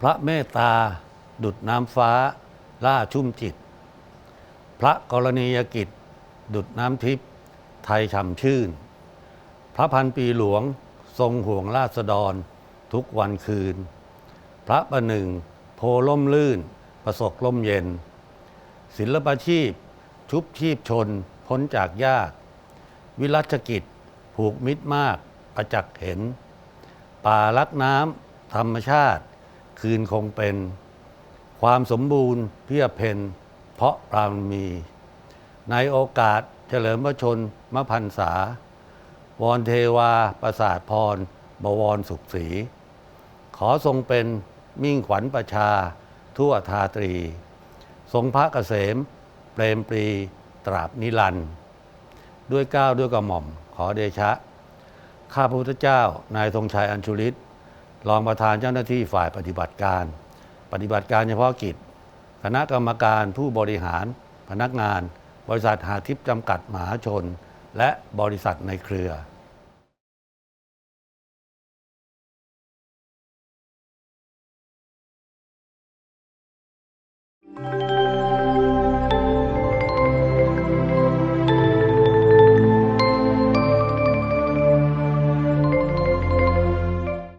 พระเมตตา ดุดน้ำฟ้า ล่าชุ่มจิต พระกรณียกิจ ดุดน้ำทิพย์ไทยช่ำชื่น พระพันปีหลวงทรงห่วงราษฎร ทุกวันคืน พระประหนึ่ง โพล่มลื่น ประสบล่มเย็น ศิลปชีพ ชุบชีพชน พ้นจากยาก วิรัชกิจ ผูกมิตรมาก ประจักษ์เห็น ป่ารักน้ำธรรมชาติ คืนคงเป็น ความสมบูรณ์เพียบเพนเพราะปรามมี ในโอกาสเฉลิมพระชนมพันษาวอนเทวาประสาทพร บวรสุขศรีขอทรงเป็นมิ่งขวัญประชา ทั่วทาตรี ทรงพระเกษม เปรมปรีตราบนิรันด์ด้วยเก้าวด้วยกระหม่อมขอเดชะ ข้าพระพุทธเจ้านายธงชัยอัญชุลิต รองประธานเจ้าหน้าที่ฝ่ายปฏิบัติการ ปฏิบัติการเฉพาะกิจ คณะกรรมการผู้บริหาร พนักงาน บริษัทหาทิพย์จำกัดมหาชน และบริษัทในเครือ Thank